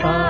far.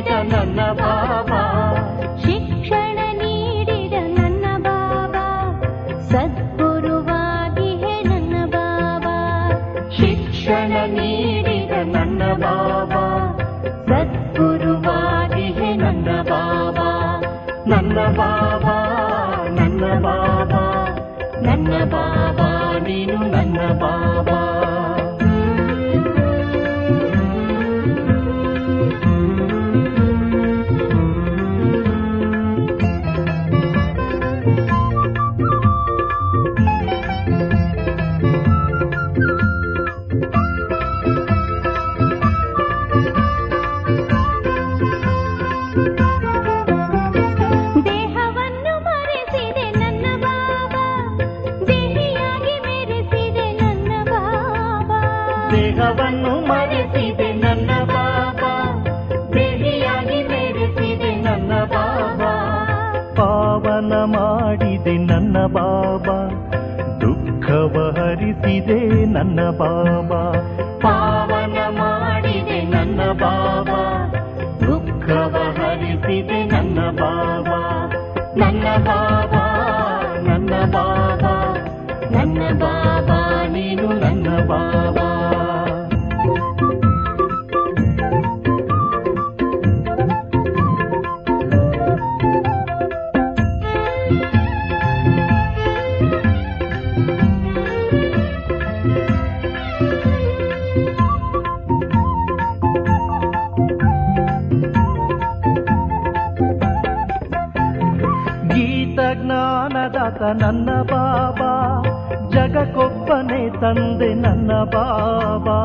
ತಂದೆ ನನ್ನ ಬಾಬಾ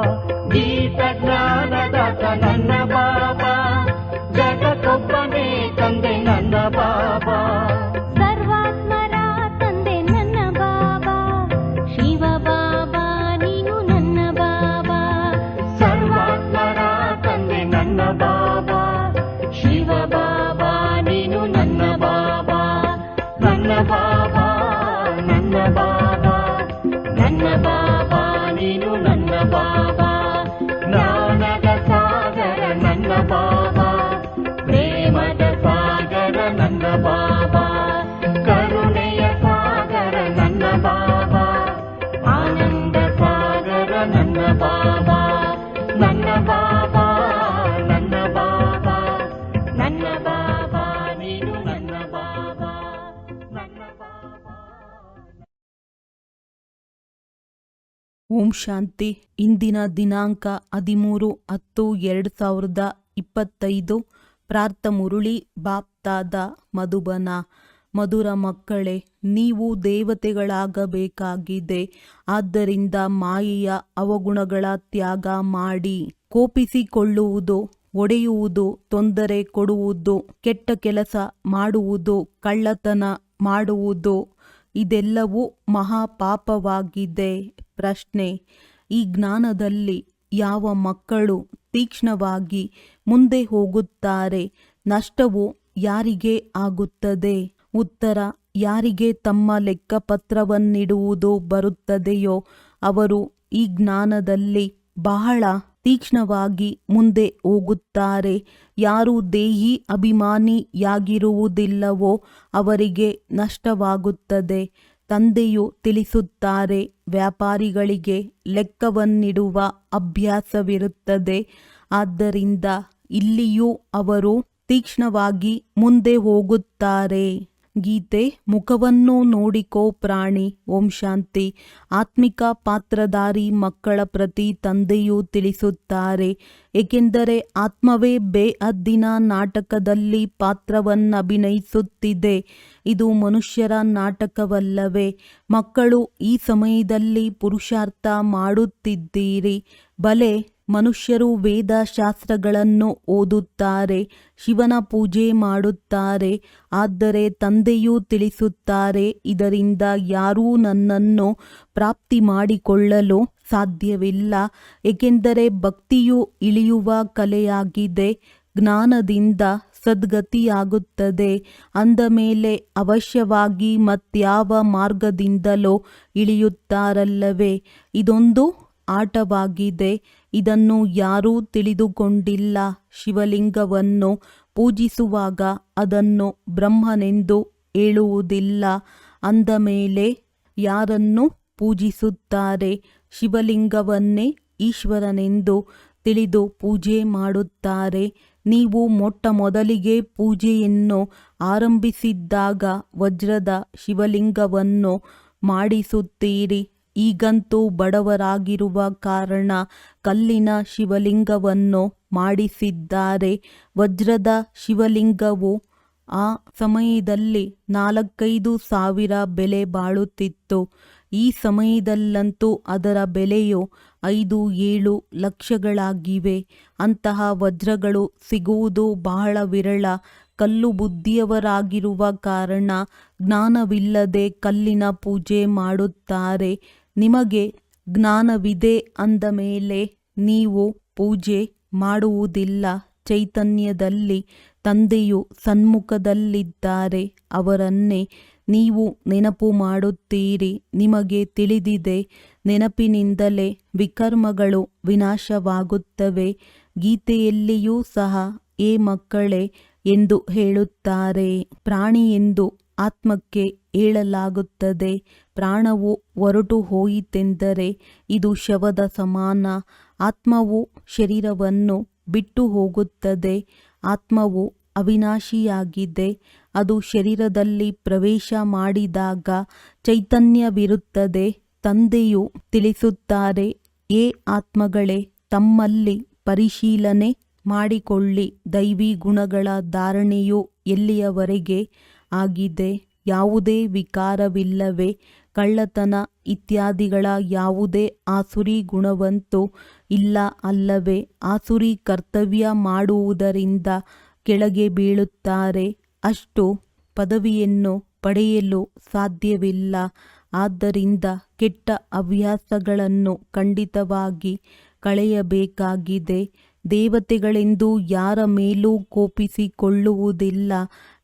ಗೀತ ಜ್ಞಾನದಾತ ನನ್ನ ಬಾಬಾ ಜಗತ್ತೊಬ್ಬನೇ ತಂದೆ ನನ್ನ ಬಾಬಾ ಸರ್ವಾತ್ಮರ ತಂದೆ ನನ್ನ ಬಾಬಾ ಶಿವ ಬಾಬಾ ನೀನು ನನ್ನ ಬಾಬಾ ಸರ್ವಾತ್ಮರ ತಂದೆ ನನ್ನ ಬಾಬಾ ಶಿವ ಬಾಬಾ ನೀನು ನನ್ನ ಬಾಬಾ ನನ್ನ ಬಾಬಾ ಓಂ ಶಾಂತಿ. ಇಂದಿನ ದಿನಾಂಕ ಹದಿಮೂರು ಹತ್ತು ಎರಡು ಸಾವಿರದ ಇಪ್ಪತ್ತೈದು. ಪ್ರಾರ್ಥ ಮುರುಳಿ, ಬಾಪ್ತಾದ ಮಧುಬನ. ಮಧುರ ಮಕ್ಕಳೇ, ನೀವು ದೇವತೆಗಳಾಗಬೇಕಾಗಿದೆ. ಆದ್ದರಿಂದ ಮಾಯೆಯ ಅವಗುಣಗಳ ತ್ಯಾಗ ಮಾಡಿ. ಕೋಪಿಸಿಕೊಳ್ಳುವುದು, ಒಡೆಯುವುದು, ತೊಂದರೆ ಕೊಡುವುದು, ಕೆಟ್ಟ ಕೆಲಸ ಮಾಡುವುದು, ಕಳ್ಳತನ ಮಾಡುವುದು ಇದೆಲ್ಲವೂ ಮಹಾಪಾಪವಾಗಿದೆ. ಪ್ರಶ್ನೆ, ಈ ಜ್ಞಾನದಲ್ಲಿ ಯಾವ ಮಕ್ಕಳು ತೀಕ್ಷ್ಣವಾಗಿ ಮುಂದೆ ಹೋಗುತ್ತಾರೆ? ನಷ್ಟವು ಯಾರಿಗೆ ಆಗುತ್ತದೆ? ಉತ್ತರ, ಯಾರಿಗೆ ತಮ್ಮ ಲೆಕ್ಕಪತ್ರವನ್ನಿಡುವುದು ಬರುತ್ತದೆಯೋ ಅವರು ಈ ಜ್ಞಾನದಲ್ಲಿ ಬಹಳ ತೀಕ್ಷ್ಣವಾಗಿ ಮುಂದೆ ಹೋಗುತ್ತಾರೆ. ಯಾರು ದೇಹಿ ಅಭಿಮಾನಿಯಾಗಿರುವುದಿಲ್ಲವೋ ಅವರಿಗೆ ನಷ್ಟವಾಗುತ್ತದೆ. ತಂದೆಯು ತಿಳಿಸುತ್ತಾರೆ, ವ್ಯಾಪಾರಿಗಳಿಗೆ ಲೆಕ್ಕವನ್ನಿಡುವ ಅಭ್ಯಾಸವಿರುತ್ತದೆ. ಆದ್ದರಿಂದ ಇಲ್ಲಿಯೂ ಅವರು ತೀಕ್ಷ್ಣವಾಗಿ ಮುಂದೆ ಹೋಗುತ್ತಾರೆ. ಗೀತೆ ಮುಖವನ್ನು ನೋಡಿಕೋ ಪ್ರಾಣಿ, ಓಂ ಶಾಂತಿ. ಆತ್ಮಿಕ ಪಾತ್ರಧಾರಿ ಮಕ್ಕಳ ಪ್ರತಿ ತಂದೆಯು ತಿಳಿಸುತ್ತಾರೆ. ಏಕೆಂದರೆ ಆತ್ಮವೇ ಬೇಅದ್ದಿನ ನಾಟಕದಲ್ಲಿ ಪಾತ್ರವನ್ನಭಿನಯಿಸುತ್ತಿದೆ. ಇದು ಮನುಷ್ಯರ ನಾಟಕವಲ್ಲವೇ. ಮಕ್ಕಳು ಈ ಸಮಯದಲ್ಲಿ ಪುರುಷಾರ್ಥ ಮಾಡುತ್ತಿದ್ದೀರಿ. ಬಲೆ ಮನುಷ್ಯರು ವೇದಶಾಸ್ತ್ರಗಳನ್ನು ಓದುತ್ತಾರೆ, ಶಿವನ ಪೂಜೆ ಮಾಡುತ್ತಾರೆ, ಆದರೆ ತಂದೆಯೂ ತಿಳಿಸುತ್ತಾರೆ, ಇದರಿಂದ ಯಾರೂ ನನ್ನನ್ನು ಪ್ರಾಪ್ತಿ ಮಾಡಿಕೊಳ್ಳಲು ಸಾಧ್ಯವಿಲ್ಲ. ಏಕೆಂದರೆ ಭಕ್ತಿಯು ಇಳಿಯುವ ಕಲೆಯಾಗಿದೆ, ಜ್ಞಾನದಿಂದ ಸದ್ಗತಿಯಾಗುತ್ತದೆ. ಅಂದ ಮೇಲೆ ಅವಶ್ಯವಾಗಿ ಮತ್ಯಾವ ಮಾರ್ಗದಿಂದಲೋ ಇಳಿಯುತ್ತಾರಲ್ಲವೇ? ಇದೊಂದು ಆಟವಾಗಿದೆ. ಇದನ್ನು ಯಾರೂ ತಿಳಿದುಕೊಂಡಿಲ್ಲ. ಶಿವಲಿಂಗವನ್ನು ಪೂಜಿಸುವಾಗ ಅದನ್ನು ಬ್ರಹ್ಮನೆಂದು ಹೇಳುವುದಿಲ್ಲ. ಅಂದ ಮೇಲೆ, ಯಾರನ್ನು ಪೂಜಿಸುತ್ತಾರೆ? ಶಿವಲಿಂಗವನ್ನೇ ಈಶ್ವರನೆಂದು ತಿಳಿದು ಪೂಜೆ ಮಾಡುತ್ತಾರೆ. ನೀವು ಮೊಟ್ಟ ಮೊದಲಿಗೆ ಪೂಜೆಯನ್ನು ಆರಂಭಿಸಿದ್ದಾಗ ವಜ್ರದ ಶಿವಲಿಂಗವನ್ನು ಮಾಡಿಸುತ್ತೀರಿ. ಈಗಂತೂ ಬಡವರಾಗಿರುವ ಕಾರಣ ಕಲ್ಲಿನ ಶಿವಲಿಂಗವನ್ನು ಮಾಡಿಸಿದ್ದಾರೆ. ವಜ್ರದ ಶಿವಲಿಂಗವು ಆ ಸಮಯದಲ್ಲಿ ನಾಲ್ಕೈದು ಸಾವಿರ ಬೆಲೆ ಬಾಳುತ್ತಿತ್ತು. ಈ ಸಮಯದಲ್ಲಂತೂ ಅದರ ಬೆಲೆಯು ಐದು, ಏಳು ಲಕ್ಷಗಳಾಗಿವೆ. ಅಂತಹ ವಜ್ರಗಳು ಸಿಗುವುದು ಬಹಳ ವಿರಳ. ಕಲ್ಲು ಬುದ್ಧಿಯವರಾಗಿರುವ ಕಾರಣ ಜ್ಞಾನವಿಲ್ಲದೆ ಕಲ್ಲಿನ ಪೂಜೆ ಮಾಡುತ್ತಾರೆ. ನಿಮಗೆ ಜ್ಞಾನವಿದೆ ಅಂದ ಮೇಲೆ ನೀವು ಪೂಜೆ ಮಾಡುವುದಿಲ್ಲ. ಚೈತನ್ಯದಲ್ಲಿ ತಂದೆಯು ಸನ್ಮುಖದಲ್ಲಿದ್ದಾರೆ. ಅವರನ್ನೇ ನೀವು ನೆನಪು ಮಾಡುತ್ತೀರಿ. ನಿಮಗೆ ತಿಳಿದಿದೆ, ನೆನಪಿನಿಂದಲೇ ವಿಕರ್ಮಗಳು ವಿನಾಶವಾಗುತ್ತವೆ. ಗೀತೆಯಲ್ಲಿಯೂ ಸಹ ಏ ಮಕ್ಕಳೇ ಎಂದು ಹೇಳುತ್ತಾರೆ. ಪ್ರಾಣಿ ಎಂದು ಆತ್ಮಕ್ಕೆ ಹೇಳಲಾಗುತ್ತದೆ. ಪ್ರಾಣವು ಹೊರಟು ಹೋಯಿತೆಂದರೆ ಇದು ಶವದ ಸಮಾನ. ಆತ್ಮವು ಶರೀರವನ್ನು ಬಿಟ್ಟು ಹೋಗುತ್ತದೆ. ಆತ್ಮವು ಅವಿನಾಶಿಯಾಗಿದೆ. ಅದು ಶರೀರದಲ್ಲಿ ಪ್ರವೇಶ ಮಾಡಿದಾಗ ಚೈತನ್ಯವಿರುತ್ತದೆ. ತಂದೆಯು ತಿಳಿಸುತ್ತಾರೆ, ಏ ಆತ್ಮಗಳೇ, ತಮ್ಮಲ್ಲಿ ಪರಿಶೀಲನೆ ಮಾಡಿಕೊಳ್ಳಿ. ದೈವಿ ಗುಣಗಳ ಧಾರಣೆಯು ಎಲ್ಲಿಯವರೆಗೆ ಆಗಿದೆ? ಯಾವುದೇ ವಿಕಾರವಿಲ್ಲವೇ? ಕಳ್ಳತನ ಇತ್ಯಾದಿಗಳ ಯಾವುದೇ ಆಸುರಿ ಗುಣವಂತೂ ಇಲ್ಲ ಅಲ್ಲವೇ? ಆಸುರಿ ಕರ್ತವ್ಯ ಮಾಡುವುದರಿಂದ ಕೆಳಗೆ ಬೀಳುತ್ತಾರೆ. ಅಷ್ಟು ಪದವಿಯನ್ನು ಪಡೆಯಲು ಸಾಧ್ಯವಿಲ್ಲ. ಆದ್ದರಿಂದ ಕೆಟ್ಟ ಹವ್ಯಾಸಗಳನ್ನು ಖಂಡಿತವಾಗಿ ಕಳೆಯಬೇಕಾಗಿದೆ. ದೇವತೆಗಳೆಂದು ಯಾರ ಮೇಲೂ ಕೋಪಿಸಿಕೊಳ್ಳುವುದಿಲ್ಲ.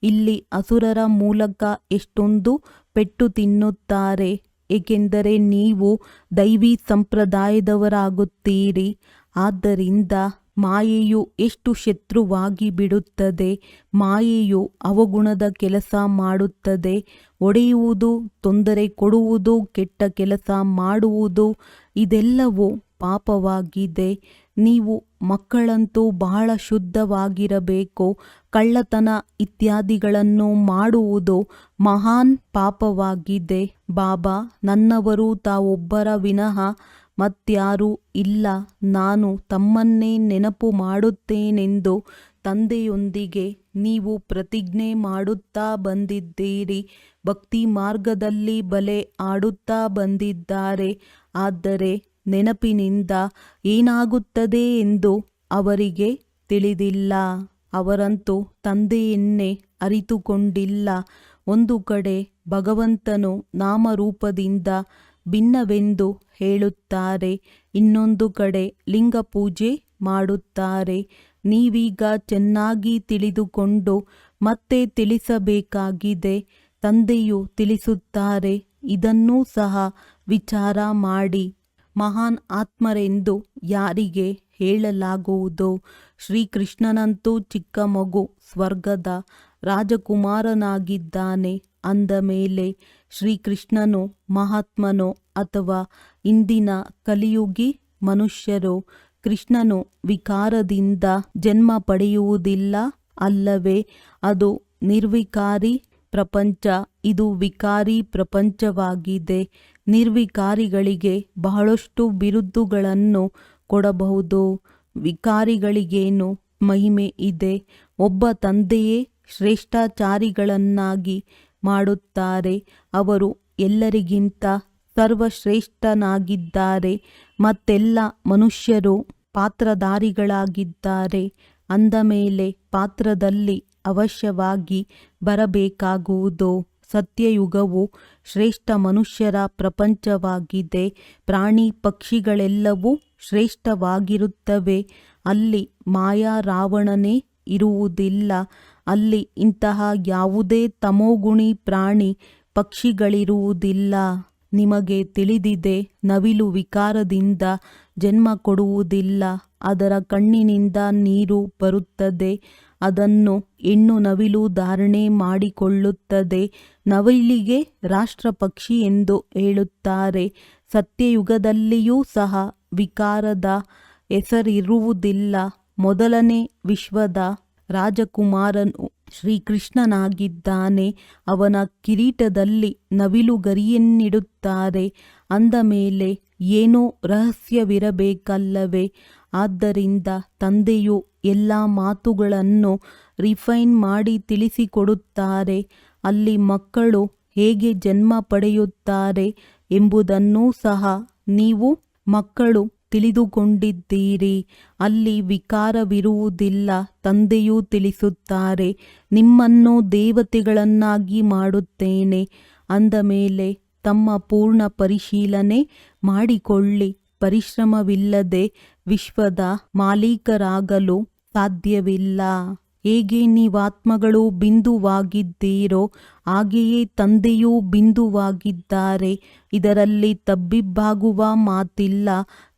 ಇಲ್ಲಿ ಅಸುರರ ಮೂಲಕ ಎಷ್ಟೊಂದು ಪೆಟ್ಟು ತಿನ್ನುತ್ತಾರೆ, ಏಕೆಂದರೆ ನೀವು ದೈವಿ ಸಂಪ್ರದಾಯದವರಾಗುತ್ತೀರಿ. ಆದ್ದರಿಂದ ಮಾಯೆಯು ಎಷ್ಟು ಶತ್ರುವಾಗಿ ಬಿಡುತ್ತದೆ, ಮಾಯೆಯು ಅವಗುಣದ ಕೆಲಸ ಮಾಡುತ್ತದೆ. ಒಡೆಯುವುದು, ತೊಂದರೆ ಕೊಡುವುದು, ಕೆಟ್ಟ ಕೆಲಸ ಮಾಡುವುದು, ಇದೆಲ್ಲವೂ ಪಾಪವಾಗಿದೆ. ನೀವು ಮಕ್ಕಳಂತೂ ಬಹಳ ಶುದ್ಧವಾಗಿರಬೇಕು, ಕಳ್ಳತನ ಇತ್ಯಾದಿಗಳನ್ನು ಮಾಡುವುದು ಮಹಾನ್ ಪಾಪವಾಗಿದೆ. ಬಾಬಾ, ನನ್ನವರು ತಾವೊಬ್ಬರ ವಿನಃ ಮತ್ಯಾರೂ ಇಲ್ಲ, ನಾನು ತಮ್ಮನ್ನೇ ನೆನಪು ಮಾಡುತ್ತೇನೆಂದು ತಂದೆಯೊಂದಿಗೆ ನೀವು ಪ್ರತಿಜ್ಞೆ ಮಾಡುತ್ತಾ ಬಂದಿದ್ದೀರಿ. ಭಕ್ತಿ ಮಾರ್ಗದಲ್ಲಿ ಬಲೆ ಆಡುತ್ತಾ ಬಂದಿದ್ದಾರೆ. ಆದರೆ ನೆನಪಿನಿಂದ ಏನಾಗುತ್ತದೆ ಎಂದು ಅವರಿಗೆ ತಿಳಿದಿಲ್ಲ. ಅವರಂತೂ ತಂದೆಯನ್ನೇ ಅರಿತುಕೊಂಡಿಲ್ಲ. ಒಂದು ಕಡೆ ಭಗವಂತನು ನಾಮರೂಪದಿಂದ ಭಿನ್ನವೆಂದು ಹೇಳುತ್ತಾರೆ, ಇನ್ನೊಂದು ಕಡೆ ಲಿಂಗ ಪೂಜೆ ಮಾಡುತ್ತಾರೆ. ನೀವೀಗ ಚೆನ್ನಾಗಿ ತಿಳಿದುಕೊಂಡು ಮತ್ತೆ ತಿಳಿಸಬೇಕಾಗಿದೆ, ತಂದೆಯು ತಿಳಿಸುತ್ತಾರೆ, ಇದನ್ನೂ ಸಹ ವಿಚಾರ ಮಾಡಿ. ಮಹಾನ್ ಆತ್ಮರೆಂದು ಯಾರಿಗೆ ಹೇಳಲಾಗುವುದು? ಶ್ರೀಕೃಷ್ಣನಂತೂ ಚಿಕ್ಕ ಮಗು ಸ್ವರ್ಗದ ರಾಜಕುಮಾರನಾಗಿದ್ದಾನೆ. ಅಂದ ಮೇಲೆ ಶ್ರೀಕೃಷ್ಣನು ಮಹಾತ್ಮನೋ ಅಥವಾ ಇಂದಿನ ಕಲಿಯುಗಿ ಮನುಷ್ಯರು, ಕೃಷ್ಣನು ವಿಕಾರದಿಂದ ಜನ್ಮ ಪಡೆಯುವುದಿಲ್ಲ ಅಲ್ಲವೇ, ಅದು ನಿರ್ವಿಕಾರಿ ಪ್ರಪಂಚ, ಇದು ವಿಕಾರಿ ಪ್ರಪಂಚವಾಗಿದೆ. ನಿರ್ವಿಕಾರಿಗಳಿಗೆ ಬಹಳಷ್ಟು ಬಿರುದುಗಳನ್ನು ಕೊಡಬಹುದು. ವಿಕಾರಿಗಳಿಗೇನು ಮಹಿಮೆ ಇದೆ? ಒಬ್ಬ ತಂದೆಯೇ ಶ್ರೇಷ್ಠಾಚಾರಿಗಳನ್ನಾಗಿ ಮಾಡುತ್ತಾರೆ. ಅವರು ಎಲ್ಲರಿಗಿಂತ ಸರ್ವಶ್ರೇಷ್ಠನಾಗಿದ್ದಾರೆ. ಮತ್ತೆಲ್ಲ ಮನುಷ್ಯರು ಪಾತ್ರಧಾರಿಗಳಾಗಿದ್ದಾರೆ. ಅಂದ ಮೇಲೆ ಪಾತ್ರದಲ್ಲಿ ಅವಶ್ಯವಾಗಿ ಬರಬೇಕಾಗುವುದು. ಸತ್ಯಯುಗವು ಶ್ರೇಷ್ಠ ಮನುಷ್ಯರ ಪ್ರಪಂಚವಾಗಿದೆ. ಪ್ರಾಣಿ ಪಕ್ಷಿಗಳೆಲ್ಲವೂ ಶ್ರೇಷ್ಠವಾಗಿರುತ್ತವೆ. ಅಲ್ಲಿ ಮಾಯಾ ರಾವಣನೇ ಇರುವುದಿಲ್ಲ. ಅಲ್ಲಿ ಇಂತಹ ಯಾವುದೇ ತಮೋಗುಣಿ ಪ್ರಾಣಿ ಪಕ್ಷಿಗಳಿರುವುದಿಲ್ಲ. ನಿಮಗೆ ತಿಳಿದಿದೆ, ನವಿಲು ವಿಕಾರದಿಂದ ಜನ್ಮ ಕೊಡುವುದಿಲ್ಲ. ಅದರ ಕಣ್ಣಿನಿಂದ ನೀರು ಬರುತ್ತದೆ. ಅದನ್ನು ಹೆಣ್ಣು ನವಿಲು ಧಾರಣೆ ಮಾಡಿಕೊಳ್ಳುತ್ತದೆ. ನವಿಲಿಗೆ ರಾಷ್ಟ್ರಪಕ್ಷಿ ಎಂದು ಹೇಳುತ್ತಾರೆ. ಸತ್ಯಯುಗದಲ್ಲಿಯೂ ಸಹ ವಿಕಾರದ ಹೆಸರಿರುವುದಿಲ್ಲ. ಮೊದಲನೇ ವಿಶ್ವದ ರಾಜಕುಮಾರನು ಶ್ರೀಕೃಷ್ಣನಾಗಿದ್ದಾನೆ. ಅವನ ಕಿರೀಟದಲ್ಲಿ ನವಿಲು ಗರಿಯನ್ನಿಡುತ್ತಾರೆ. ಅಂದ ಮೇಲೆ ಏನೋ ರಹಸ್ಯವಿರಬೇಕಲ್ಲವೇ? ಆದ್ದರಿಂದ ತಂದೆಯು ಎಲ್ಲ ಮಾತುಗಳನ್ನು ರಿಫೈನ್ ಮಾಡಿ ತಿಳಿಸಿಕೊಡುತ್ತಾರೆ. ಅಲ್ಲಿ ಮಕ್ಕಳು ಹೇಗೆ ಜನ್ಮ ಪಡೆಯುತ್ತಾರೆ ಎಂಬುದನ್ನೂ ಸಹ ನೀವು ಮಕ್ಕಳು ತಿಳಿದುಕೊಂಡಿದ್ದೀರಿ. ಅಲ್ಲಿ ವಿಕಾರವಿರುವುದಿಲ್ಲ, ತಂದೆಯೂ ತಿಳಿಸುತ್ತಾರೆ, ನಿಮ್ಮನ್ನು ದೇವತೆಗಳನ್ನಾಗಿ ಮಾಡುತ್ತೇನೆ. ಅಂದ ಮೇಲೆ ತಮ್ಮ ಪೂರ್ಣ ಪರಿಶೀಲನೆ ಮಾಡಿಕೊಳ್ಳಿ. ಪರಿಶ್ರಮವಿಲ್ಲದೆ ವಿಶ್ವದ ಮಾಲೀಕರಾಗಲು ಸಾಧ್ಯವಿಲ್ಲ. ಹೇಗೆ ನೀವಾತ್ಮಗಳು ಬಿಂದುವಾಗಿದ್ದೀರೋ, ಹಾಗೆಯೇ ತಂದೆಯೂ ಬಿಂದುವಾಗಿದ್ದಾರೆ. ಇದರಲ್ಲಿ ತಬ್ಬಿಬ್ಬಾಗುವ ಮಾತಿಲ್ಲ.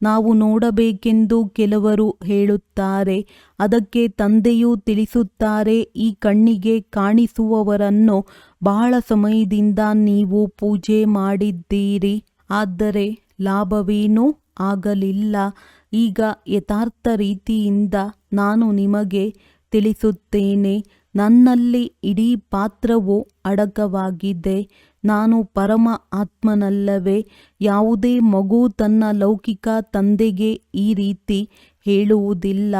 ನಾವು ನೋಡಬೇಕೆಂದು ಕೆಲವರು ಹೇಳುತ್ತಾರೆ. ಅದಕ್ಕೆ ತಂದೆಯೂ ತಿಳಿಸುತ್ತಾರೆ, ಈ ಕಣ್ಣಿಗೆ ಕಾಣಿಸುವವರನ್ನು ಬಹಳ ಸಮಯದಿಂದ ನೀವು ಪೂಜೆ ಮಾಡಿದ್ದೀರಿ. ಆದರೆ ಲಾಭವೇನೂ ಆಗಲಿಲ್ಲ. ಈಗ ಯಥಾರ್ಥ ರೀತಿಯಿಂದ ನಾನು ನಿಮಗೆ ತಿಳಿಸುತ್ತೇನೆ, ನನ್ನಲ್ಲಿ ಇಡೀ ಪಾತ್ರವು ಅಡಕವಾಗಿದೆ. ನಾನು ಪರಮ ಆತ್ಮನಲ್ಲವೇ, ಯಾವುದೇ ಮಗು ತನ್ನ ಲೌಕಿಕ ತಂದೆಗೆ ಈ ರೀತಿ ಹೇಳುವುದಿಲ್ಲ.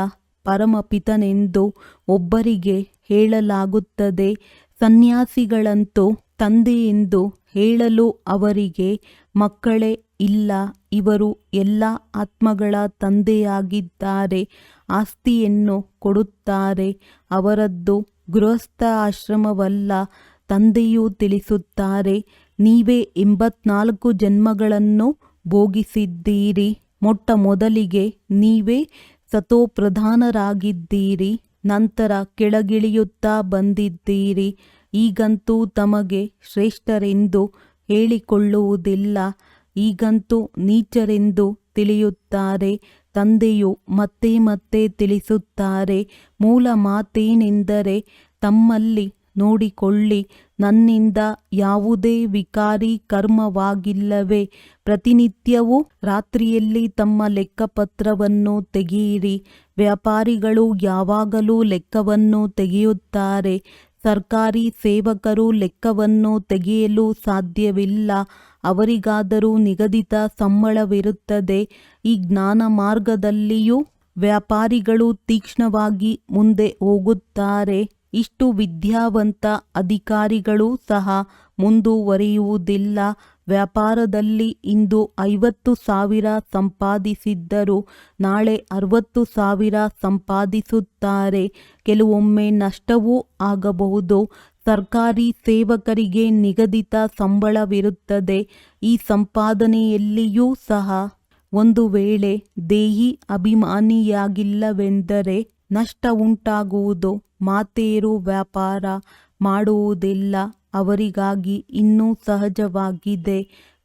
ಪರಮಪಿತನೆಂದು ಒಬ್ಬರಿಗೆ ಹೇಳಲಾಗುತ್ತದೆ. ಸನ್ಯಾಸಿಗಳಂತೂ ತಂದೆಯೆಂದು ಹೇಳಲು ಅವರಿಗೆ ಮಕ್ಕಳೇ ಇಲ್ಲ, ಇವರು ಎಲ್ಲ ಆತ್ಮಗಳ ತಂದೆಯಾಗಿದ್ದಾರೆ, ಆಸ್ತಿಯನ್ನು ಕೊಡುತ್ತಾರೆ, ಅವರದ್ದು ಗೃಹಸ್ಥ ಆಶ್ರಮವಲ್ಲ, ತಂದೆಯೂ ತಿಳಿಸುತ್ತಾರೆ, ನೀವೇ ಎಂಬತ್ನಾಲ್ಕು ಜನ್ಮಗಳನ್ನು ಭೋಗಿಸಿದ್ದೀರಿ, ಮೊಟ್ಟ ಮೊದಲಿಗೆ ನೀವೇ ಸತೋಪ್ರಧಾನರಾಗಿದ್ದೀರಿ, ನಂತರ ಕೆಳಗಿಳಿಯುತ್ತಾ ಬಂದಿದ್ದೀರಿ ಈಗಂತೂ ತಮಗೆ ಶ್ರೇಷ್ಠರೆಂದು ಹೇಳಿಕೊಳ್ಳುವುದಿಲ್ಲ. ಈಗಂತೂ ನೀಚರೆಂದು ತಿಳಿಯುತ್ತಾರೆ. ತಂದೆಯು ಮತ್ತೆ ಮತ್ತೆ ತಿಳಿಸುತ್ತಾರೆ. ಮೂಲ ಮಾತೇನೆಂದರೆ ತಮ್ಮಲ್ಲಿ ನೋಡಿಕೊಳ್ಳಿ. ನನ್ನಿಂದ ಯಾವುದೇ ವಿಕಾರಿ ಕರ್ಮವಾಗಿಲ್ಲವೇ. ಪ್ರತಿನಿತ್ಯವೂ ರಾತ್ರಿಯಲ್ಲಿ ತಮ್ಮ ಲೆಕ್ಕಪತ್ರವನ್ನು ತೆಗೆಯಿರಿ. ವ್ಯಾಪಾರಿಗಳು ಯಾವಾಗಲೂ ಲೆಕ್ಕವನ್ನು ತೆಗೆಯುತ್ತಾರೆ. ಸರ್ಕಾರಿ ಸೇವಕರು ಲೆಕ್ಕವನ್ನು ತೆಗೆಯಲು ಸಾಧ್ಯವಿಲ್ಲ. ಅವರಿಗಾದರೂ ನಿಗದಿತ ಸಂಬಳವಿರುತ್ತದೆ. ಈ ಜ್ಞಾನ ಮಾರ್ಗದಲ್ಲಿಯೂ ವ್ಯಾಪಾರಿಗಳು ತೀಕ್ಷ್ಣವಾಗಿ ಮುಂದೆ ಹೋಗುತ್ತಾರೆ. ಇಷ್ಟು ವಿದ್ಯಾವಂತ ಅಧಿಕಾರಿಗಳು ಸಹ ಮುಂದುವರಿಯುವುದಿಲ್ಲ. ವ್ಯಾಪಾರದಲ್ಲಿ ಇಂದು ಐವತ್ತು ಸಾವಿರ ಸಂಪಾದಿಸಿದ್ದರೂ ನಾಳೆ ಅರವತ್ತು ಸಾವಿರ ಸಂಪಾದಿಸುತ್ತಾರೆ. ಕೆಲವೊಮ್ಮೆ ನಷ್ಟವೂ ಆಗಬಹುದು. ಸರ್ಕಾರಿ ಸೇವಕರಿಗೆ ನಿಗದಿತ ಸಂಬಳವಿರುತ್ತದೆ. ಈ ಸಂಪಾದನೆಯಲ್ಲಿಯೂ ಸಹ ಒಂದು ವೇಳೆ ದೇಹಿ ಅಭಿಮಾನಿಯಾಗಿಲ್ಲವೆಂದರೆ ನಷ್ಟ ಉಂಟಾಗುವುದು. ಮಾತೇರು ವ್ಯಾಪಾರ ಮಾಡುವುದಿಲ್ಲ. ಅವರಿಗಾಗಿ ಇನ್ನೂ ಸಹಜವಾಗಿದೆ.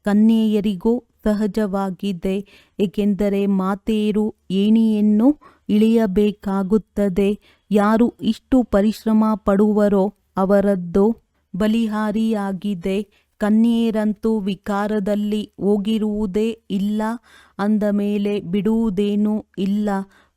ಕನ್ಯೆಯರಿಗೂ ಸಹಜವಾಗಿದೆ. ಏಕೆಂದರೆ ಮಾತೆಯರು ಏಣಿಯನ್ನು ಇಳಿಯಬೇಕಾಗುತ್ತದೆ. ಯಾರು ಇಷ್ಟು ಪರಿಶ್ರಮ ಪಡುವರೋ ಅವರದ್ದು ಬಲಿಹಾರಿಯಾಗಿದೆ. ಕನ್ಯೆಯರಂತೂ ವಿಕಾರದಲ್ಲಿ ಹೋಗಿರುವುದೇ ಇಲ್ಲ. ಅಂದ ಮೇಲೆ ಬಿಡುವುದೇನೂ ಇಲ್ಲ.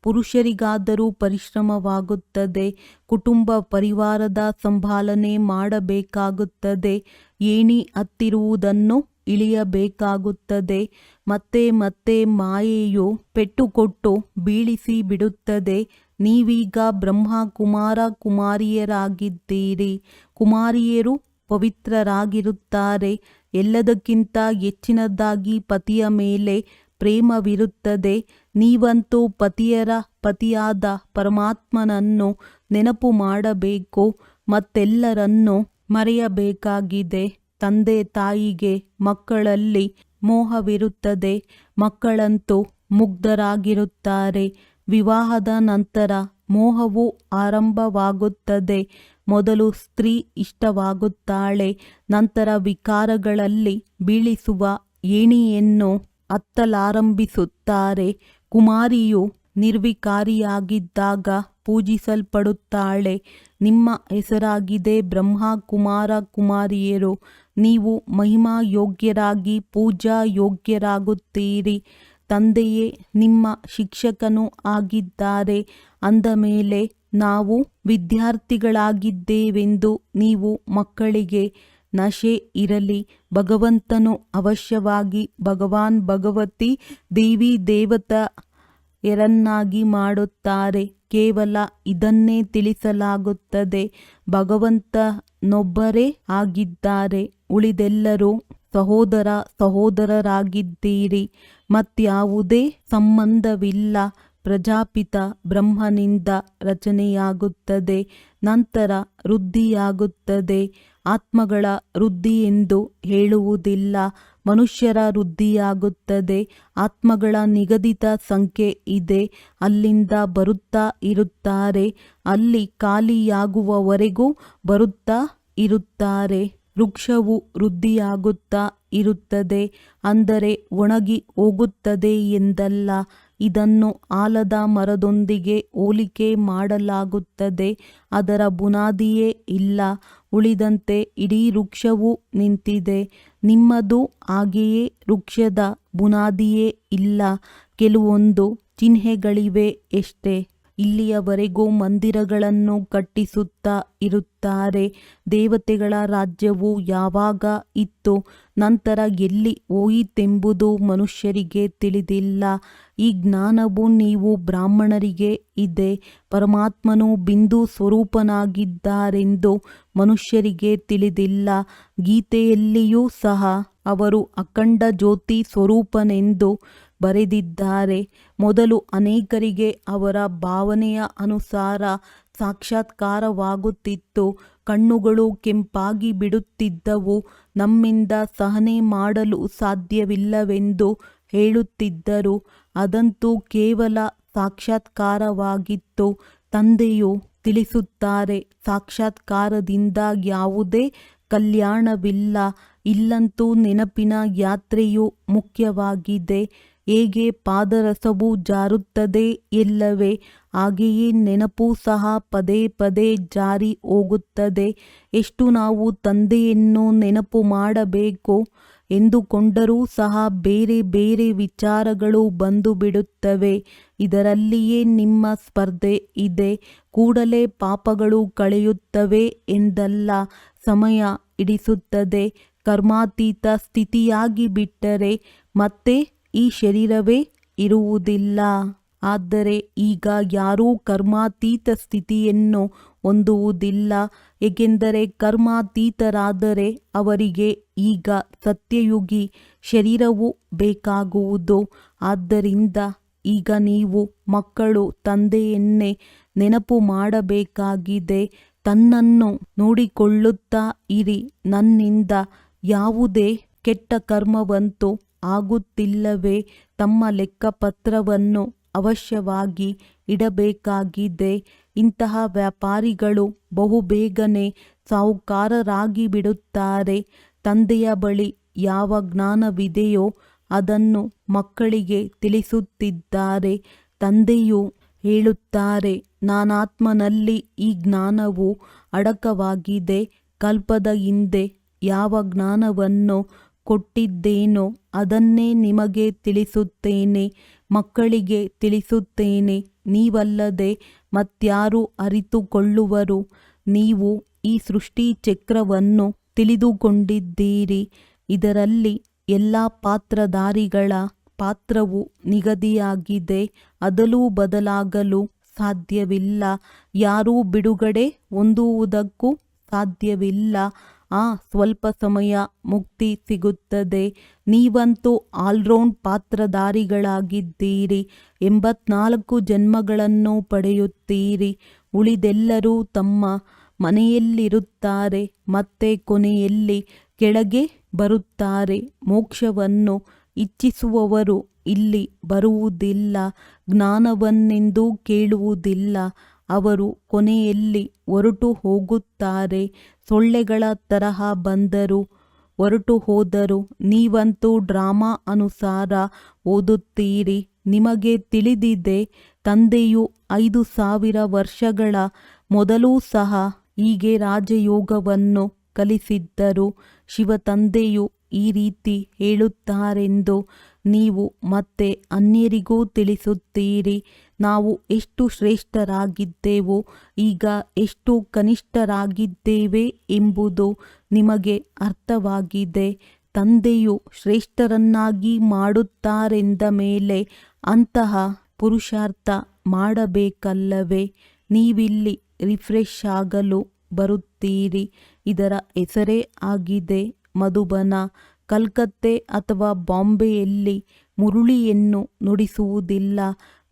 ಪುರುಷರಿಗಾದರೂ ಪರಿಶ್ರಮವಾಗುತ್ತದೆ. ಕುಟುಂಬ ಪರಿವಾರದ ಸಂಭಾಲನೆ ಮಾಡಬೇಕಾಗುತ್ತದೆ. ಏಣಿ ಹತ್ತಿರುವುದನ್ನು ಇಳಿಯಬೇಕಾಗುತ್ತದೆ. ಮತ್ತೆ ಮತ್ತೆ ಮಾಯೆಯು ಪೆಟ್ಟುಕೊಟ್ಟು ಬೀಳಿಸಿ ಬಿಡುತ್ತದೆ. ನೀವೀಗ ಬ್ರಹ್ಮ ಕುಮಾರ ಕುಮಾರಿಯರಾಗಿದ್ದೀರಿ. ಕುಮಾರಿಯರು ಪವಿತ್ರರಾಗಿರುತ್ತಾರೆ. ಎಲ್ಲದಕ್ಕಿಂತ ಹೆಚ್ಚಿನದಾಗಿ ಪತಿಯ ಮೇಲೆ ಪ್ರೇಮವಿರುತ್ತದೆ. ನೀವಂತೂ ಪತಿಯರ ಪತಿಯಾದ ಪರಮಾತ್ಮನನ್ನು ನೆನಪು ಮಾಡಬೇಕು. ಮತ್ತೆಲ್ಲರನ್ನೂ ಮರೆಯಬೇಕಾಗಿದೆ. ತಂದೆ ತಾಯಿಗೆ ಮಕ್ಕಳಲ್ಲಿ ಮೋಹವಿರುತ್ತದೆ. ಮಕ್ಕಳಂತೂ ಮುಗ್ಧರಾಗಿರುತ್ತಾರೆ. ವಿವಾಹದ ನಂತರ ಮೋಹವು ಆರಂಭವಾಗುತ್ತದೆ. ಮೊದಲು ಸ್ತ್ರೀ ಇಷ್ಟವಾಗುತ್ತಾಳೆ. ನಂತರ ವಿಕಾರಗಳಲ್ಲಿ ಬೀಳಿಸುವ ಏಣಿಯನ್ನು ಹತ್ತಲಾರಂಭಿಸುತ್ತಾರೆ ಕುಮಾರಿಯು ನಿರ್ವಿಕಾರಿಯಾಗಿದ್ದಾಗ ಪೂಜಿಸಲ್ಪಡುತ್ತಾಳೆ. ನಿಮ್ಮ ಹೆಸರಾಗಿದೆ ಬ್ರಹ್ಮ ಕುಮಾರ ಕುಮಾರಿಯರು. ನೀವು ಮಹಿಮಾ ಯೋಗ್ಯರಾಗಿ ಪೂಜಾ ಯೋಗ್ಯರಾಗುತ್ತೀರಿ ತಂದೆಯೇ, ನಿಮ್ಮ ಶಿಕ್ಷಕನೂ ಆಗಿದ್ದಾರೆ. ಅಂದ ಮೇಲೆ, ನಾವು ವಿದ್ಯಾರ್ಥಿಗಳಾಗಿದ್ದೇವೆಂದು ನೀವು ಮಕ್ಕಳಿಗೆ ನಶೆ ಇರಲಿ. ಭಗವಂತನು ಅವಶ್ಯವಾಗಿ ಭಗವಾನ್ ಭಗವತಿ ದೇವಿ ದೇವತೆಯರನ್ನಾಗಿ ಮಾಡುತ್ತಾರೆ. ಕೇವಲ ಇದನ್ನೇ ತಿಳಿಸಲಾಗುತ್ತದೆ. ಭಗವಂತನೊಬ್ಬರೇ ಆಗಿದ್ದಾರೆ. ಉಳಿದೆಲ್ಲರೂ ಸಹೋದರ ಸಹೋದರರಾಗಿದ್ದೀರಿ. ಮತ್ಯಾವುದೇ ಸಂಬಂಧವಿಲ್ಲ. ಪ್ರಜಾಪಿತ ಬ್ರಹ್ಮನಿಂದ ರಚನೆಯಾಗುತ್ತದೆ. ನಂತರ ವೃದ್ಧಿಯಾಗುತ್ತದೆ. ಆತ್ಮಗಳ ವೃದ್ಧಿ ಎಂದು ಹೇಳುವುದಿಲ್ಲ. ಮನುಷ್ಯರ ವೃದ್ಧಿಯಾಗುತ್ತದೆ. ಆತ್ಮಗಳ ನಿಗದಿತ ಸಂಖ್ಯೆ ಇದೆ. ಅಲ್ಲಿಂದ ಬರುತ್ತಾ ಇರುತ್ತಾರೆ. ಅಲ್ಲಿ ಖಾಲಿಯಾಗುವವರೆಗೂ ಬರುತ್ತಾ ಇರುತ್ತಾರೆ. ವೃಕ್ಷವು ವೃದ್ಧಿಯಾಗುತ್ತಾ ಇರುತ್ತದೆ. ಅಂದರೆ ಒಣಗಿ ಹೋಗುತ್ತದೆ ಎಂದಲ್ಲ. ಇದನ್ನು ಆಲದ ಮರದೊಂದಿಗೆ ಹೋಲಿಕೆ ಮಾಡಲಾಗುತ್ತದೆ. ಅದರ ಬುನಾದಿಯೇ ಇಲ್ಲ, ಉಳಿದಂತೆ ಇಡೀ ವೃಕ್ಷವು ನಿಂತಿದೆ. ನಿಮ್ಮದು ಹಾಗೆಯೇ ವೃಕ್ಷದ ಬುನಾದಿಯೇ ಇಲ್ಲ, ಕೆಲವೊಂದು ಚಿಹ್ನೆಗಳಿವೆ ಎಷ್ಟೇ. ಇಲ್ಲಿಯವರೆಗೂ ಮಂದಿರಗಳನ್ನು ಕಟ್ಟಿಸುತ್ತಾ ಇರುತ್ತಾರೆ. ದೇವತೆಗಳ ರಾಜ್ಯವು ಯಾವಾಗ ಇತ್ತು? ನಂತರ ಎಲ್ಲಿ ಹೋಯಿತೆಂಬುದು ಮನುಷ್ಯರಿಗೆ ತಿಳಿದಿಲ್ಲ. ಈ ಜ್ಞಾನವು ನೀವು ಬ್ರಾಹ್ಮಣರಿಗೆ ಇದೆ. ಪರಮಾತ್ಮನು ಬಿಂದು ಸ್ವರೂಪನಾಗಿದ್ದಾರೆಂದು ಮನುಷ್ಯರಿಗೆ ತಿಳಿದಿಲ್ಲ. ಗೀತೆಯಲ್ಲಿಯೂ ಸಹ ಅವರು ಅಖಂಡ ಜ್ಯೋತಿ ಸ್ವರೂಪನೆಂದು ಬರೆದಿದ್ದಾರೆ. ಮೊದಲು ಅನೇಕರಿಗೆ ಅವರ ಭಾವನೆಯ ಅನುಸಾರ ಸಾಕ್ಷಾತ್ಕಾರವಾಗುತ್ತಿತ್ತು. ಕಣ್ಣುಗಳು ಕೆಂಪಾಗಿ ಬಿಡುತ್ತಿದ್ದವು. ನಮ್ಮಿಂದ ಸಹನೆ ಮಾಡಲು ಸಾಧ್ಯವಿಲ್ಲವೆಂದು ಹೇಳುತ್ತಿದ್ದರು. ಅದಂತೂ ಕೇವಲ ಸಾಕ್ಷಾತ್ಕಾರವಾಗಿತ್ತು. ತಂದೆಯು ತಿಳಿಸುತ್ತಾರೆ, ಸಾಕ್ಷಾತ್ಕಾರದಿಂದ ಯಾವುದೇ ಕಲ್ಯಾಣವಿಲ್ಲ. ಇಲ್ಲಂತೂ ನೆನಪಿನ ಯಾತ್ರೆಯು ಮುಖ್ಯವಾಗಿದೆ. ಹೇಗೆ ಪಾದರಸವು ಜಾರುತ್ತದೆ ಎಲ್ಲವೇ, ಹಾಗೆಯೇ ನೆನಪು ಸಹ ಪದೇ ಪದೇ ಜಾರಿ ಹೋಗುತ್ತದೆ. ಎಷ್ಟು ನಾವು ತಂದೆಯನ್ನು ನೆನಪು ಮಾಡಬೇಕು ಎಂದುಕೊಂಡರೂ ಸಹ ಬೇರೆ ಬೇರೆ ವಿಚಾರಗಳು ಬಂದು ಬಿಡುತ್ತವೆ ಇದರಲ್ಲಿಯೇ ನಿಮ್ಮ ಸ್ಪರ್ಧೆ ಇದೆ. ಕೂಡಲೇ ಪಾಪಗಳು ಕಳೆಯುತ್ತವೆ ಎಂದಲ್ಲ, ಸಮಯ ಹಿಡಿಸುತ್ತದೆ. ಕರ್ಮಾತೀತ ಸ್ಥಿತಿಯಾಗಿ ಬಿಟ್ಟರೆ ಮತ್ತೆ ಈ ಶರೀರವೇ ಇರುವುದಿಲ್ಲ. ಆದರೆ ಈಗ ಯಾರೂ ಕರ್ಮಾತೀತ ಸ್ಥಿತಿಯನ್ನು ಹೊಂದುವುದಿಲ್ಲ. ಏಕೆಂದರೆ ಕರ್ಮಾತೀತರಾದರೆ ಅವರಿಗೆ ಈಗ ಸತ್ಯಯುಗಿ ಶರೀರವು ಬೇಕಾಗುವುದು. ಆದ್ದರಿಂದ ಈಗ ನೀವು ಮಕ್ಕಳು ತಂದೆಯನ್ನೇ ನೆನಪು ಮಾಡಬೇಕಾಗಿದೆ. ತನ್ನನ್ನು ನೋಡಿಕೊಳ್ಳುತ್ತಾ ಇರಿ. ನನ್ನಿಂದ ಯಾವುದೇ ಕೆಟ್ಟ ಕರ್ಮವಂತೂ ಆಗುತ್ತಿಲ್ಲವೇ? ತಮ್ಮ ಲೆಕ್ಕಪತ್ರವನ್ನು ಅವಶ್ಯವಾಗಿ ಇಡಬೇಕಾಗಿದೆ. ಇಂತಹ ವ್ಯಾಪಾರಿಗಳು ಬಹುಬೇಗನೆ ಸಾಹುಕಾರರಾಗಿ ಬಿಡುತ್ತಾರೆ ತಂದೆಯ ಬಳಿ ಯಾವ ಜ್ಞಾನವಿದೆಯೋ ಅದನ್ನು ಮಕ್ಕಳಿಗೆ ತಿಳಿಸುತ್ತಿದ್ದಾರೆ. ತಂದೆಯು ಹೇಳುತ್ತಾರೆ, ನಾನಾತ್ಮನಲ್ಲಿ ಈ ಜ್ಞಾನವು ಅಡಕವಾಗಿದೆ. ಕಲ್ಪದ ಹಿಂದೆ ಯಾವ ಜ್ಞಾನವನ್ನು ಕೊಟ್ಟಿದ್ದೇನೋ ಅದನ್ನೇ ನಿಮಗೆ ತಿಳಿಸುತ್ತೇನೆ, ಮಕ್ಕಳಿಗೆ ತಿಳಿಸುತ್ತೇನೆ. ನೀವಲ್ಲದೆ ಮತ್ಯಾರು ಅರಿತುಕೊಳ್ಳುವರು. ನೀವು ಈ ಸೃಷ್ಟಿ ಚಕ್ರವನ್ನು ತಿಳಿದುಕೊಂಡಿದ್ದೀರಿ. ಇದರಲ್ಲಿ ಎಲ್ಲ ಪಾತ್ರಧಾರಿಗಳ ಪಾತ್ರವು ನಿಗದಿಯಾಗಿದೆ. ಅದಲು ಬದಲಾಗಲು ಸಾಧ್ಯವಿಲ್ಲ. ಯಾರೂ ಬಿಡುಗಡೆ ಹೊಂದುವುದಕ್ಕೂ ಸಾಧ್ಯವಿಲ್ಲ. ಆ ಸ್ವಲ್ಪ ಸಮಯ ಮುಕ್ತಿ ಸಿಗುತ್ತದೆ. ನೀವಂತೂ ಆಲ್ರೌಂಡ್ ಪಾತ್ರಧಾರಿಗಳಾಗಿದ್ದೀರಿ. ಎಂಬತ್ನಾಲ್ಕು ಜನ್ಮಗಳನ್ನು ಪಡೆಯುತ್ತೀರಿ. ಉಳಿದೆಲ್ಲರೂ ತಮ್ಮ ಮನೆಯಲ್ಲಿರುತ್ತಾರೆ. ಮತ್ತೆ ಕೊನೆಯಲ್ಲಿ ಕೆಳಗೆ ಬರುತ್ತಾರೆ. ಮೋಕ್ಷವನ್ನು ಇಚ್ಛಿಸುವವರು ಇಲ್ಲಿ ಬರುವುದಿಲ್ಲ. ಜ್ಞಾನವನ್ನೆಂದೂ ಕೇಳುವುದಿಲ್ಲ. ಅವರು ಕೊನೆಯಲ್ಲಿ ಹೊರಟು ಹೋಗುತ್ತಾರೆ. ಸೊಳ್ಳೆಗಳ ತರಹ ಬಂದರು, ಹೊರಟು ಹೋದರು. ನೀವಂತೂ ಡ್ರಾಮಾ ಅನುಸಾರ ಓದುತ್ತೀರಿ. ನಿಮಗೆ ತಿಳಿದಿದೆ, ತಂದೆಯು ಐದು ಸಾವಿರ ವರ್ಷಗಳ ಮೊದಲೂ ಸಹ ಹೀಗೆ ರಾಜಯೋಗವನ್ನು ಕಲಿಸಿದ್ದರು. ಶಿವತಂದೆಯು ಈ ರೀತಿ ಹೇಳುತ್ತಾರೆಂದು ನೀವು ಮತ್ತೆ ಅನ್ಯರಿಗೂ ತಿಳಿಸುತ್ತೀರಿ. ನಾವು ಎಷ್ಟು ಶ್ರೇಷ್ಠರಾಗಿದ್ದೇವೋ, ಈಗ ಎಷ್ಟು ಕನಿಷ್ಠರಾಗಿದ್ದೇವೆ ಎಂಬುದು ನಿಮಗೆ ಅರ್ಥವಾಗಿದೆ. ತಂದೆಯು ಶ್ರೇಷ್ಠರನ್ನಾಗಿ ಮಾಡುತ್ತಾರೆಂದ ಮೇಲೆ ಅಂತಹ ಪುರುಷಾರ್ಥ ಮಾಡಬೇಕಲ್ಲವೇ? ನೀವಿಲ್ಲಿ ರಿಫ್ರೆಶ್ ಆಗಲು ಬರುತ್ತೀರಿ. ಇದರ ಹೆಸರೇ ಆಗಿದೆ ಮಧುಬನ. ಕಲ್ಕತ್ತೆ ಅಥವಾ ಬಾಂಬೆಯಲ್ಲಿ ಮುರುಳಿಯನ್ನು ನುಡಿಸುವುದಿಲ್ಲ.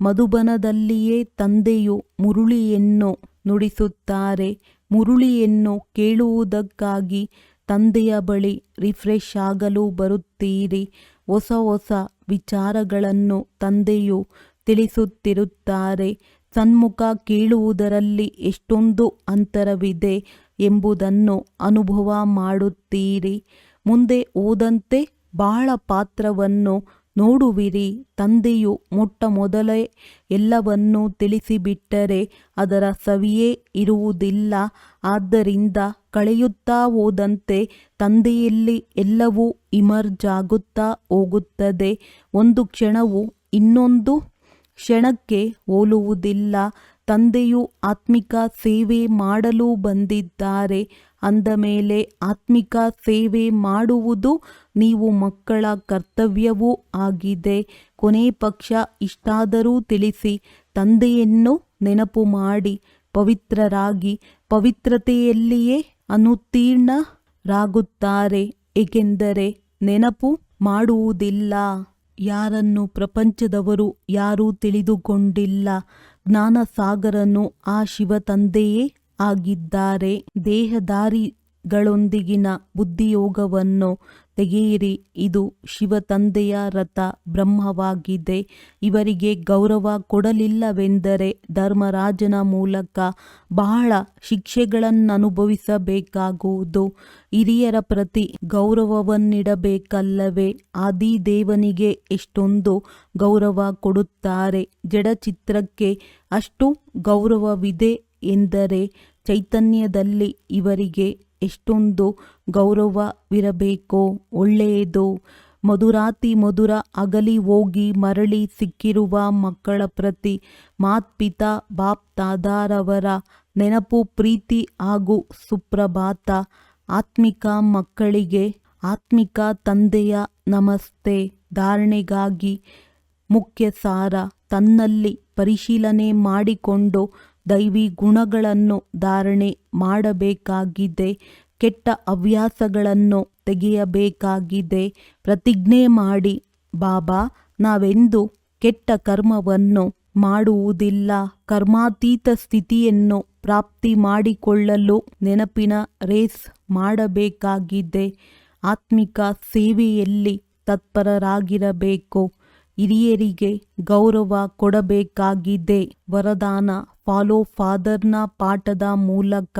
ಮಧುಬನದಲ್ಲಿಯೇ ತಂದೆಯು ಮುರುಳಿಯನ್ನು ನುಡಿಸುತ್ತಾರೆ. ಮುರುಳಿಯನ್ನು ಕೇಳುವುದಕ್ಕಾಗಿ ತಂದೆಯ ಬಳಿ ರಿಫ್ರೆಶ್ ಆಗಲು ಬರುತ್ತೀರಿ. ಹೊಸ ಹೊಸ ವಿಚಾರಗಳನ್ನು ತಂದೆಯು ತಿಳಿಸುತ್ತಿರುತ್ತಾರೆ. ಸನ್ಮುಖ ಕೇಳುವುದರಲ್ಲಿ ಎಷ್ಟೊಂದು ಅಂತರವಿದೆ ಎಂಬುದನ್ನು ಅನುಭವ ಮಾಡುತ್ತೀರಿ. ಮುಂದೆ ಓದಂತೆ ಬಹಳ ಪಾತ್ರವನ್ನು ನೋಡುವಿರಿ, ತಂದೆಯು ಮೊಟ್ಟ ಮೊದಲೇ ಎಲ್ಲವನ್ನೂ ತಿಳಿಸಿಬಿಟ್ಟರೆ ಅದರ ಸವಿಯೇ ಇರುವುದಿಲ್ಲ. ಆದ್ದರಿಂದ ಕಳೆಯುತ್ತಾ ಹೋದಂತೆ ತಂದೆಯಲ್ಲಿ ಎಲ್ಲವೂ ಇಮರ್ಜ್ ಆಗುತ್ತಾ ಹೋಗುತ್ತದೆ. ಒಂದು ಕ್ಷಣವು ಇನ್ನೊಂದು ಕ್ಷಣಕ್ಕೆ ಹೋಲುವುದಿಲ್ಲ. ತಂದೆಯು ಆತ್ಮಿಕ ಸೇವೆ ಮಾಡಲು ಬಂದಿದ್ದಾರೆ. ಅಂದ ಮೇಲೆ ಆತ್ಮಿಕ ಸೇವೆ ಮಾಡುವುದು ನೀವು ಮಕ್ಕಳ ಕರ್ತವ್ಯವೂ ಆಗಿದೆ. ಕೊನೆ ಪಕ್ಷ ಇಷ್ಟಾದರೂ ತಿಳಿಸಿ, ತಂದೆಯನ್ನು ನೆನಪು ಮಾಡಿ, ಪವಿತ್ರರಾಗಿ, ಪವಿತ್ರತೆಯಲ್ಲಿಯೇ ಅನುತ್ತೀರ್ಣರಾಗುತ್ತಾರೆ. ಏಕೆಂದರೆ ನೆನಪು ಮಾಡುವುದಿಲ್ಲ. ಯಾರನ್ನು ಪ್ರಪಂಚದವರು ಯಾರೂ ತಿಳಿದುಕೊಂಡಿಲ್ಲ. ಜ್ಞಾನಸಾಗರನು ಆ ಶಿವ ತಂದೆಯೇ ಆಗಿದ್ದಾರೆ. ದೇಹದಾರಿಗಳೊಂದಿಗಿನ ಬುದ್ಧಿಯೋಗವನ್ನು ತೆಗೆಯಿರಿ. ಇದು ಶಿವ ತಂದೆಯ ರಥ ಬ್ರಹ್ಮವಾಗಿದೆ. ಇವರಿಗೆ ಗೌರವ ಕೊಡಲಿಲ್ಲವೆಂದರೆ ಧರ್ಮರಾಜನ ಮೂಲಕ ಬಹಳ ಶಿಕ್ಷೆಗಳನ್ನನುಭವಿಸಬೇಕಾಗುವುದು. ಹಿರಿಯರ ಪ್ರತಿ ಗೌರವವನ್ನಿಡಬೇಕಲ್ಲವೇ? ಆದಿದೇವನಿಗೆ ಎಷ್ಟೊಂದು ಗೌರವ ಕೊಡುತ್ತಾರೆ. ಜಡಚಿತ್ರಕ್ಕೆ ಅಷ್ಟು ಗೌರವವಿದೆ ಎಂದರೆ ಚೈತನ್ಯದಲ್ಲಿ ಇವರಿಗೆ ಎಷ್ಟೊಂದು ಗೌರವವಿರಬೇಕೋ, ಒಳ್ಳೆಯದು. ಮಧುರಾತಿ ಮಧುರ ಅಗಲಿ ಹೋಗಿ ಮರಳಿ ಸಿಕ್ಕಿರುವ ಮಕ್ಕಳ ಪ್ರತಿ ಮಾತ್ಪಿತಾ ಬಾಪ್ ತಾದಾರವರ ನೆನಪು ಪ್ರೀತಿ ಹಾಗೂ ಸುಪ್ರಭಾತ. ಆತ್ಮಿಕ ಮಕ್ಕಳಿಗೆ ಆತ್ಮಿಕ ತಂದೆಯ ನಮಸ್ತೆ, ಧಾರಣೆಗಾಗಿ ಮುಖ್ಯ ಸಾರ ತನ್ನಲ್ಲಿ ಪರಿಶೀಲನೆ ಮಾಡಿಕೊಂಡು ದೈವಿ ಗುಣಗಳನ್ನು ಧಾರಣೆ ಮಾಡಬೇಕಾಗಿದೆ, ಕೆಟ್ಟ ಹವ್ಯಾಸಗಳನ್ನು ತೆಗೆಯಬೇಕಾಗಿದೆ. ಪ್ರತಿಜ್ಞೆ ಮಾಡಿ, ಬಾಬಾ, ನಾವೆಂದು ಕೆಟ್ಟ ಕರ್ಮವನ್ನು ಮಾಡುವುದಿಲ್ಲ. ಕರ್ಮಾತೀತ ಸ್ಥಿತಿಯನ್ನು ಪ್ರಾಪ್ತಿ ಮಾಡಿಕೊಳ್ಳಲು ನೆನಪಿನ ರೇಸ್ ಮಾಡಬೇಕಾಗಿದೆ. ಆತ್ಮಿಕ ಸೇವೆಯಲ್ಲಿ ತತ್ಪರರಾಗಿರಬೇಕು. ಹಿರಿಯರಿಗೆ ಗೌರವ ಕೊಡಬೇಕಾಗಿದೆ. ವರದಾನ ಫಾಲೋ ಫಾದರ್ನ ಪಾಠದ ಮೂಲಕ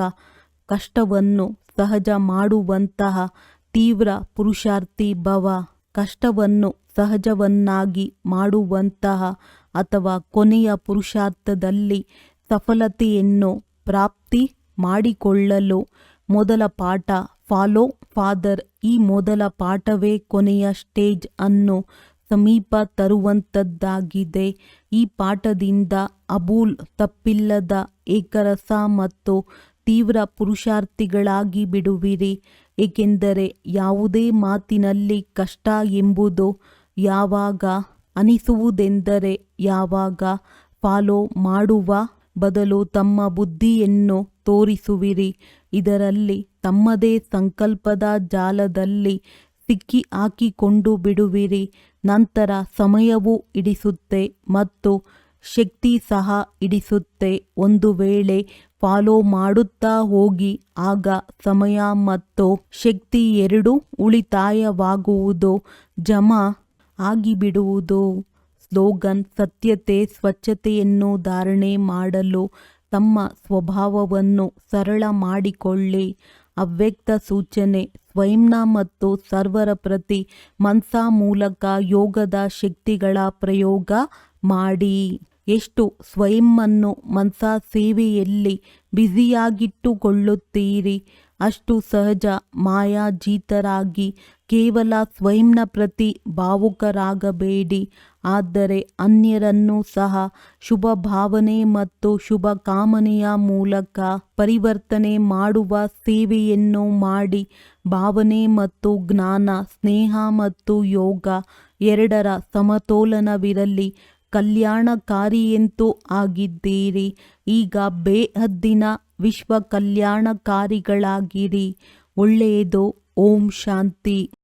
ಕಷ್ಟವನ್ನು ಸಹಜ ಮಾಡುವಂತಹ ತೀವ್ರ ಪುರುಷಾರ್ಥಿ ಭವ, ಕಷ್ಟವನ್ನು ಸಹಜವನ್ನಾಗಿ ಮಾಡುವಂತಹ ಅಥವಾ ಕೊನೆಯ ಪುರುಷಾರ್ಥದಲ್ಲಿ ಸಫಲತೆಯನ್ನು ಪ್ರಾಪ್ತಿ ಮಾಡಿಕೊಳ್ಳಲು ಮೊದಲ ಪಾಠ ಫಾಲೋ ಫಾದರ್ ಈ ಮೊದಲ ಪಾಠವೇ ಕೊನೆಯ ಸ್ಟೇಜ್ ಅನ್ನು ಸಮೀಪ ತರುವಂಥದ್ದಾಗಿದೆ ಈ ಪಾಠದಿಂದ ಅಬೂಲ್ ತಪ್ಪಿಲ್ಲದ ಏಕರಸ ಮತ್ತು ತೀವ್ರ ಪುರುಷಾರ್ಥಿಗಳಾಗಿ ಬಿಡುವಿರಿ. ಏಕೆಂದರೆ ಯಾವುದೇ ಮಾತಿನಲ್ಲಿ ಕಷ್ಟ ಎಂಬುದು ಯಾವಾಗ ಅನಿಸುವುದೆಂದರೆ ಯಾವಾಗ ಫಾಲೋ ಮಾಡುವ ಬದಲು ತಮ್ಮ ಬುದ್ಧಿಯನ್ನು ತೋರಿಸುವಿರಿ. ಇದರಲ್ಲಿ ತಮ್ಮದೇ ಸಂಕಲ್ಪದ ಜಾಲದಲ್ಲಿ ಸಿಕ್ಕಿ ಹಾಕಿಕೊಂಡು ಬಿಡುವಿರಿ. ನಂತರ ಸಮಯವೂ ಇಡಿಸುತ್ತೆ ಮತ್ತು ಶಕ್ತಿ ಸಹ ಇಡಿಸುತ್ತೆ. ಒಂದು ವೇಳೆ ಫಾಲೋ ಮಾಡುತ್ತಾ ಹೋಗಿ, ಆಗ ಸಮಯ ಮತ್ತು ಶಕ್ತಿ ಎರಡೂ ಉಳಿತಾಯವಾಗುವುದು, ಜಮಾ ಆಗಿಬಿಡುವುದು. ಸ್ಲೋಗನ್, ಸತ್ಯತೆ ಸ್ವಚ್ಛತೆಯನ್ನು ಧಾರಣೆ ಮಾಡಲು ತಮ್ಮ ಸ್ವಭಾವವನ್ನು ಸರಳ ಮಾಡಿಕೊಳ್ಳಿ. ಅವ್ಯಕ್ತ ಸೂಚನೆ, ಸ್ವಯಂನ ಮತ್ತು ಸರ್ವರ ಪ್ರತಿ ಮನ್ಸಾ ಮೂಲಕ ಯೋಗದ ಶಕ್ತಿಗಳ ಪ್ರಯೋಗ ಮಾಡಿ. ಎಷ್ಟು ಸ್ವಯಂವನ್ನು ಮನ್ಸಾ ಸೇವೆಯಲ್ಲಿ ಬ್ಯುಸಿಯಾಗಿಟ್ಟುಕೊಳ್ಳುತ್ತೀರಿ, ಅಷ್ಟು ಸಹಜ ಮಾಯಾಜೀತರಾಗಿ ಕೇವಲ ಸ್ವಯಂನ ಪ್ರತಿ ಭಾವುಕರಾಗಬೇಡಿ. ಆದರೆ ಅನ್ಯರನ್ನು ಸಹ ಶುಭ ಭಾವನೆ ಮತ್ತು ಶುಭ ಕಾಮನೆಯ ಮೂಲಕ ಪರಿವರ್ತನೆ ಮಾಡುವ ಸೇವೆಯನ್ನು ಮಾಡಿ ಭಾವನೆ ಮತ್ತು ಜ್ಞಾನ, ಸ್ನೇಹ ಮತ್ತು ಯೋಗ ಎರಡರ ಸಮತೋಲನವಿರಲಿ. ಕಲ್ಯಾಣಕಾರಿಯಂತೂ ಆಗಿದ್ದೀರಿ. ಈಗ ಬೇಹದ್ದಿನ ವಿಶ್ವ ಕಲ್ಯಾಣಕಾರಿಗಳಾಗಿರಿ ಒಳ್ಳೆಯದು. ಓಂ ಶಾಂತಿ.